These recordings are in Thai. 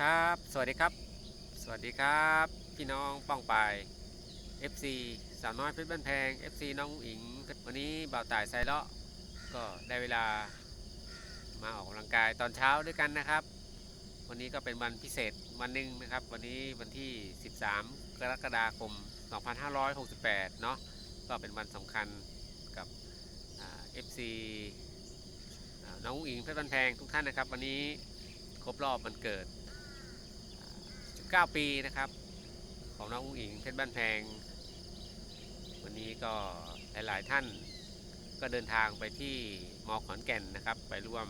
ครับ สวัสดีครับ สวัสดีครับ พี่น้องป้องปาย FC สาวน้อยเพชรบ้านแพง FC น้องอิง วันนี้บ่าวต่ายไซเลาะก็ได้เวลามาออกกำลังกายตอนเช้าด้วยกันนะครับ วันนี้ก็เป็นวันพิเศษวันหนึ่งนะครับ วันนี้วันที่ 13 กรกฎาคม 2568 เนาะก็เป็นวันสำคัญกับ FC น้องอุ๋งอิงเพชรบ้านแพงทุกท่านนะครับ วันนี้ครบรอบวันเกิด 19 ปีนะครับ ของน้องอุ้งอิงเพชรบ้านแพง วันนี้ก็หลายๆท่านก็เดินทางไปที่มอขอนแก่นนะครับ ไปร่วม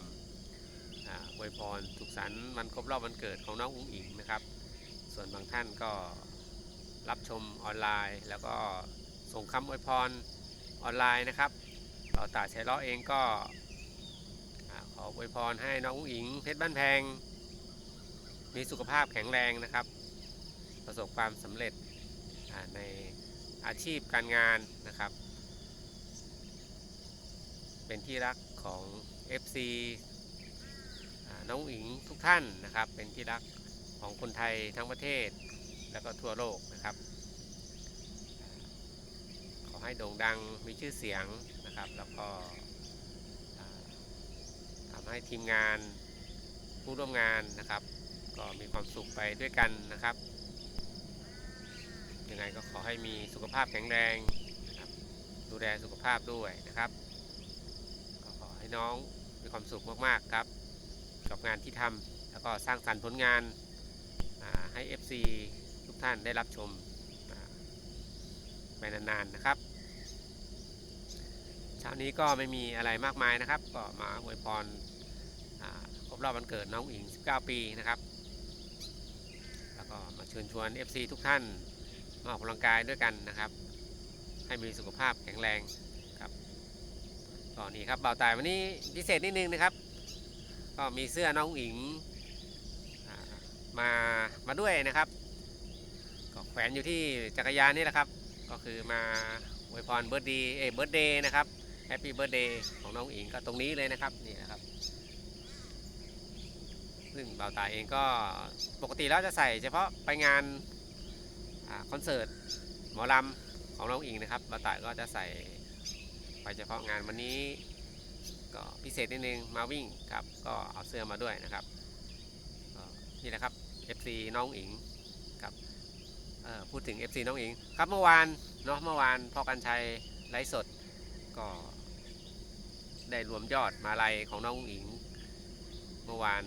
อวยพรสุขสันต์วันครบรอบวันเกิดของน้องอุ้งอิงนะครับ ส่วนบางท่านก็รับชมออนไลน์ แล้วก็ส่งคำอวยพรออนไลน์นะครับเราตาชัยลาะเองก็อขออวยพรให้น้องอุ้งอิงเพชรบ้านแพง มีสุขภาพแข็งแรงนะครับ ประสบความสำเร็จในอาชีพการงานนะครับ เป็นที่รักของ FC อน้องอิงทุกท่านนะครับ เป็นที่รักของคนไทยทั้งประเทศ แล้วก็ทั่วโลกนะครับ ขอให้โด่งดังมีชื่อเสียงนะครับ แล้วก็ทำให้ทีมงานผู้ร่วมงานนะครับ ก็มีความสุขไปด้วยกันนะครับ ยังไงก็ขอให้มีสุขภาพแข็งแรงนะครับดูแลสุขภาพด้วยนะครับก็ขอให้น้องมีความสุขมากๆครับ กับงานที่ทำแล้วก็สร้างสรรค์ผลงานให้ FC ทุกท่านได้รับชมไปนานๆนะครับเช้านี้ก็ไม่มีอะไรมากมายนะครับ ก็มาอวยพรครบรอบวันเกิดน้องอิง 19 ปีนะครับ ก็มาเชิญชวน FC ทุกท่านมาออกกำลังกายด้วยกันนะครับ ให้มีสุขภาพแข็งแรงครับก็นี่ครับเบาตายวันนี้พิเศษนิดนึงนะครับ ก็มีเสื้อน้องอิงมามาด้วยนะครับ ก็แขวนอยู่ที่จักรยานนี่แหละครับ ก็คือมาอวยพรเบิร์ดดีเอเบิร์ดเดย์นะครับแฮปปี้เบิร์ดเดย์ของน้องอิงก็ตรงนี้เลยนะครับนี่นะครับ ซึ่งเบาตาเองก็ปกติแล้วจะใส่เฉพาะไปงานอคอนเสิร์ตหมอลำของน้องอิงนะครับเบาตาก็จะใส่ไปเฉพาะงานวันนี้ ก็พิเศษนิดนึงมาวิ่งครับ ก็เอาเสื้อมาด้วยนะครับนี่แหละครับ FC น้องอิงครับพูดถึง FC น้องอิงครับเมื่อวานเนาะเมื่อวานพ่อกันชัยไลฟ์สดก็ได้รวมยอดมาลัยของน้องอิง เมื่อวาน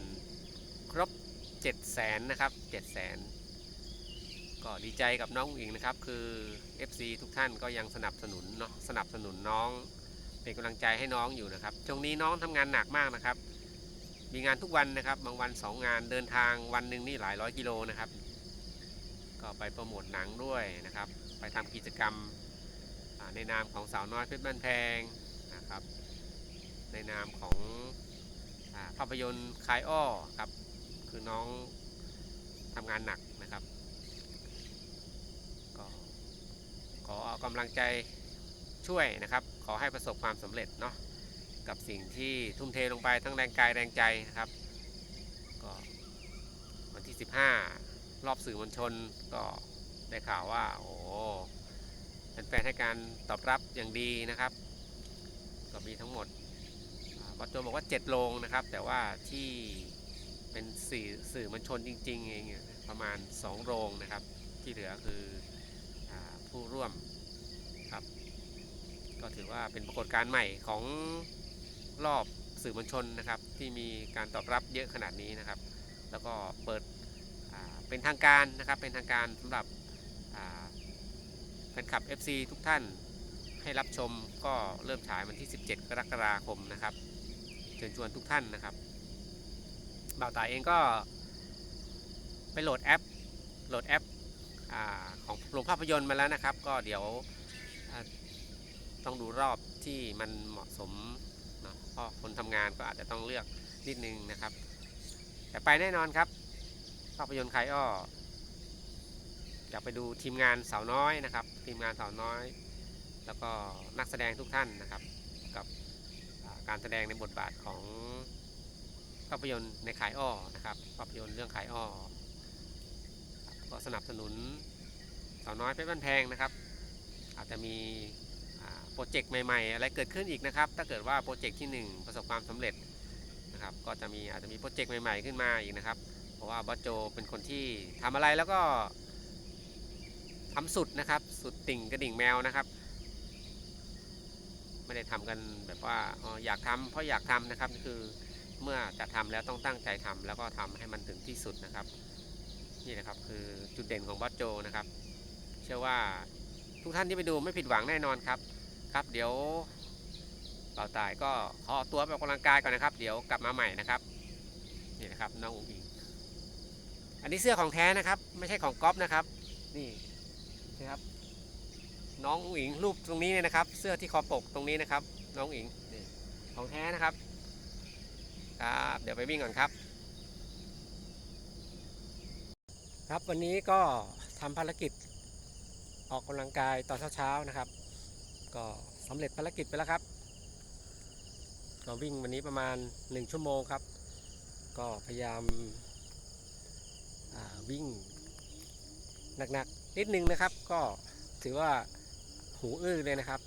ครบ7 0 0แสนนะครับ7 0 0แสนก็ดีใจกับน้องอุ๋งอิงนะครับ คือ FC ทุกท่านก็ยังสนับสนุนเนาะสนับสนุนน้อง เป็นกำลังใจให้น้องอยู่นะครับช่วงนี้น้องทำงานหนักมากนะครับ มีงานทุกวันนะครับ บางวัน 2 งานเดินทางวันหนึ่งนี่หลายร้อยกิโลนะครับ ก็ไปโปรโมทหนังด้วยนะครับ ไปทำกิจกรรมอ่าในนามของสาวน้อยเพชรบ้านแพงนะครับ ในนามของอภาพยนตร์คายอ้อครับ คือน้องทำงานหนักนะครับ ก็ขอเอากำลังใจช่วยนะครับ ขอให้ประสบความสำเร็จเนาะกับสิ่งที่ทุ่มเทลงไปทั้งแรงกายแรงใจนะครับ ก็วันที่ 15 รอบสื่อมวลชนก็ได้ข่าวว่า โอ้แฟนๆให้การตอบรับอย่างดีนะครับ ก็มีทั้งหมดอ่าบอสโจบอกว่า 7 โรงนะครับ แต่ว่าที่ สื่อสื่อมวลชนจริงๆเองประมาณ 2 โรงนะครับ ที่เหลือคืออผู้ร่วมครับ ก็ถือว่าเป็นปรากฏการณ์ใหม่ของรอบสื่อมวลชนนะครับ ที่มีการตอบรับเยอะขนาดนี้นะครับ แล้วก็เปิดเป็นทางการนะครับเป็นทางการสำหรับแฟนคลับ FC ทุกท่านให้รับชมก็เริ่มฉายวันที่ 17 กรกฎาคมนะครับ เชิญชวนทุกท่านนะครับ บ่าวตายเองก็ไปโหลดแอปโหลดแอปอของโรงภาพยนตร์มาแล้วนะครับ ก็เดี๋ยวต้องดูรอบที่มันเหมาะสมเนาะเพราะคนทำงานก็อาจจะต้องเลือกนิดนึงนะครับ แต่ไปแน่นอนครับ ภาพยนตร์คายอ้อจะไปดูทีมงานสาวน้อยนะครับ ทีมงานสาวน้อย แล้วก็นักแสดงทุกท่านนะครับ กับการแสดงในบทบาทของาพยนตร์ในขายอ้อนะครับภาพยนตร์เรื่องขายอ้อก็สนับสนุนสาวน้อยเพชรบ้านแพงนะครับ อาจจะมีโปรเจกต์ใหม่ๆ อะไรเกิดขึ้นอีกนะครับ ถ้าเกิดว่าโปรเจกต์ที่ 1 ประสบความสำเร็จนะครับก็จะมีอาจจะมีโปรเจกต์ใหม่ๆขึ้นมาอีกนะครับ เพราะว่าบอสโจเป็นคนที่ทำอะไรแล้วก็ทำสุดนะครับ สุดติ่งกระดิ่งแมวนะครับ ไม่ได้ทำกันแบบว่าอออยากทำเพราะอยากทำนะครับคือ เมื่อจะทำแล้วต้องตั้งใจทำแล้วก็ทำให้มันถึงที่สุดนะครับ นี่นะครับคือจุดเด่นของบอสโจนะครับ เชื่อว่าทุกท่านที่ไปดูไม่ผิดหวังแน่นอนครับ ครับเดี๋ยวเป่าตายก็ขอตัวไปออกกำลังกายก่อนนะครับ เดี๋ยวกลับมาใหม่นะครับนี่นะครับน้องอุ๋งอิงอันนี้เสื้อของแท้นะครับ ไม่ใช่ของก๊อฟนะครับ นี่นะครับ น้องอุ๋งอิงรูปตรงนี้เนี่ยนะครับ เสื้อที่คอปกตรงนี้นะครับ น้องอุ๋งอิงของแท้นะครับ ครับ เดี๋ยวไปวิ่งก่อนครับ ครับวันนี้ก็ทำภารกิจออกกำลังกายตอนเช้าๆนะครับ ก็สำเร็จภารกิจไปแล้วครับก็วิ่งวันนี้ประมาณ 1 ชั่วโมงครับ ก็พยายามาวิ่งหนักๆ นิดนึงนะครับ ก็ถือว่าหูอื้อเลยนะครับ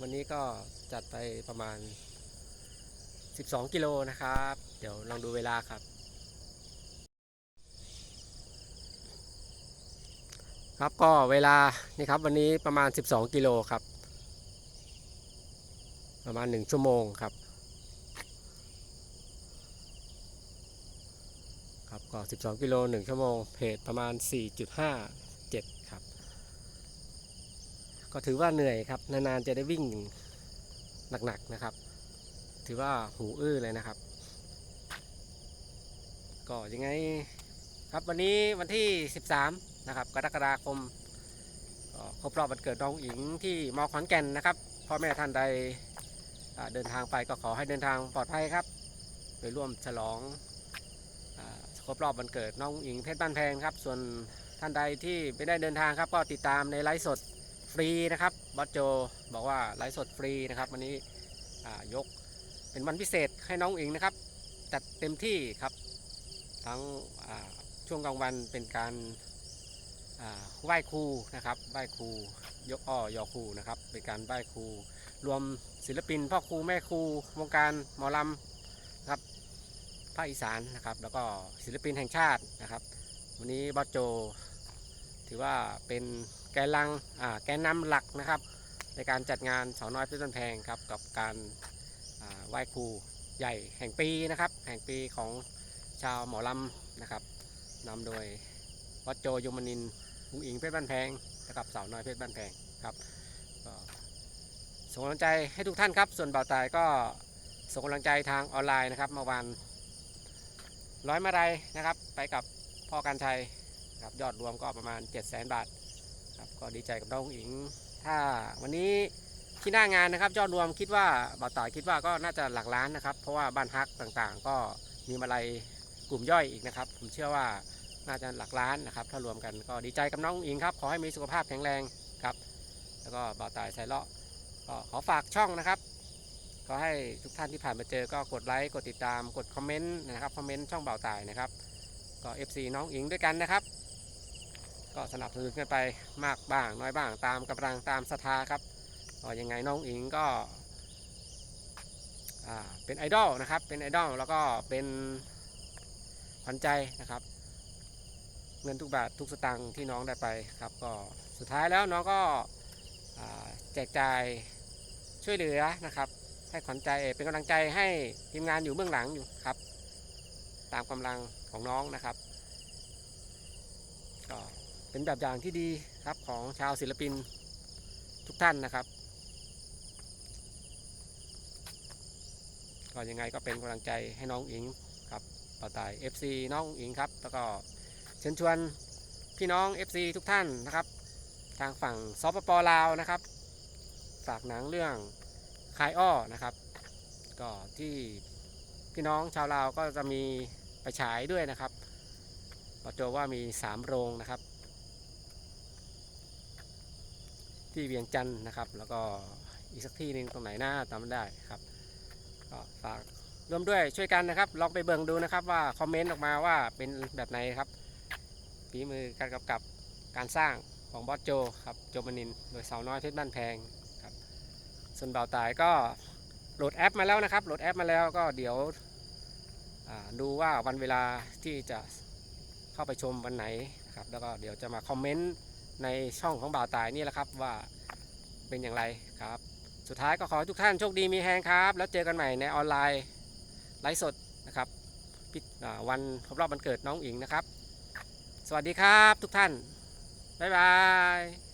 วันนี้ก็จัดไปประมาณ 12 กิโลนะครับ เดี๋ยวลองดูเวลาครับ ครับก็เวลานี่ครับวันนี้ประมาณ 12 กิโลครับ ประมาณ 1 ชั่วโมงครับ ครับก็ 12 กิโล 1 ชั่วโมง เพจประมาณ 4.57 ครับ ก็ถือว่าเหนื่อยครับ นานๆจะได้วิ่งหนักๆนะครับ ถือว่าหูอื้อเลยนะครับ ก็ยังไงครับวันนี้วันที่ 13 นะครับ กรกฎาคมครบรอบวันเกิดน้องอิงที่มอขอนแก่นนะครับพ่อแม่ท่านใดเดินทางไปก็ขอให้เดินทางปลอดภัยครับ ไปร่วมฉลองครบรอบวันเกิดน้องอิงเพชรบ้านแพงครับ ส่วนท่านใดที่ไม่ได้เดินทางครับ ก็ติดตามในไลฟ์สดฟรีนะครับบอสโจบอกว่าไลฟ์สดฟรีนะครับ วันนี้ยก เป็นวันพิเศษให้น้องอิงนะครับ จัดเต็มที่ครับ ทั้งช่วงกลางวันเป็นการไหว้ครูนะครับไหว้ครูยกอ้อยอครูนะครับเป็นการไหว้ครูรวมศิลปินพ่อครูแม่ครูวงการหมอลำนะครับภาคอีสานนะครับแล้วก็ศิลปินแห่งชาตินะครับ วันนี้บอโจ ถือว่าเป็นแกนลังแกนนำหลักนะครับ ในการจัดงานสาวน้อยเพชรบ้านแพงครับกับการ ไหว้ครูใหญ่แห่งปีนะครับ แห่งปีของชาวหมอลำนะครับนำโดยวัดโจยมนินอุงอิงเพชรบ้านแพงนะครับสาวน้อยเพชรบ้านแพงครับส่งกำลังใจให้ทุกท่านครับ ส่วนเบาตายก็ส่งกำลังใจทางออนไลน์นะครับเมื่อวานร้อยมาลัยนะครับ ไปกับพ่อการชัยครับยอดรวมก็ประมาณ 7 0 0 0 0 0 บาทครับก็ดีใจกับน้องอุ๋งอิง ถ้าวันนี้ ที่หน้างานนะครับยอดรวมคิดว่าเบาตายคิดว่าก็น่าจะหลักล้านนะครับ เพราะว่าบ้านฮักต่างๆ ก็มีมาลัยกลุ่มย่อยอีกนะครับ ผมเชื่อว่าน่าจะหลักล้านนะครับ ถ้ารวมกันก็ดีใจกับน้องอิงครับ ขอให้มีสุขภาพแข็งแรงครับ แล้วก็บ่าวตายไซเลาะก็ขอฝากช่องนะครับก็ให้ทุกท่านที่ผ่านมาเจอก็กดไลค์กดติดตามกดคอมเมนต์นะครับคอมเมนต์ช่องบ่าวตายนะครับ ก็ FC น้องอิงด้วยกันนะครับ ก็สนับสนุนกันไปมากบ้างน้อยบ้างตามกำลังตามศรัทธาครับ ก็ยังไงน้องอิงก็อ่าเป็นไอดอลนะครับ เป็นไอดอลแล้วก็เป็นขวัญใจนะครับ เงินทุกบาททุกสตางค์ที่น้องได้ไปครับ ก็สุดท้ายแล้วน้องก็แจกจ่ายช่วยเหลือนะครับให้ขวัญใจเป็นกำลังใจให้ทีมงานอยู่เบื้องหลังอยู่ครับ ตามกำลังของน้องนะครับก็เป็นแบบอย่างที่ดีครับของชาวศิลปินทุกท่านนะครับ ก็ยังไงก็เป็นกำลังใจให้น้องอิงกับต่อตาย FC น้องอิงครับ แล้วก็เชิญชวนพี่น้อง FC ทุกท่านนะครับ ทางฝั่งสปปลาวนะครับ ฝากหนังเรื่องคายอ้อนะครับ ก็ที่พี่น้องชาวลาวก็จะมีไปฉายด้วยนะครับบอกโจว่ามี 3 โรงนะครับ ที่เวียงจันทร์นะครับ แล้วก็อีกสักที่หนึ่งตรงไหนหน้าจำไม่ได้ครับ ก็ฝากรวมด้วยช่วยกันนะครับ ลองไปเบิ่งดูนะครับว่าคอมเมนต์ออกมาว่าเป็นแบบไหนครับฝีมือการกำกับการสร้างของบอสโจครับโจมานิน โดยสาวน้อยเพชรบ้านแพงครับส่วนเบาตายก็โหลดแอปมาแล้วนะครับ โหลดแอปมาแล้วก็เดี๋ยวดูว่าวันเวลาที่จะเข้าไปชมวันไหนนะครับแล้วก็เดี๋ยวจะมาคอมเมนต์ในช่องของบ่าวตายนี่แหละครับว่าเป็นอย่างไรครับ สุดท้ายก็ขอให้ทุกท่านโชคดีมีแฮงครับ แล้วเจอกันใหม่ในออนไลน์ไลฟ์สดนะครับวันครบรอบวันเกิดน้องอิงนะครับ สวัสดีครับทุกท่าน บ๊ายบาย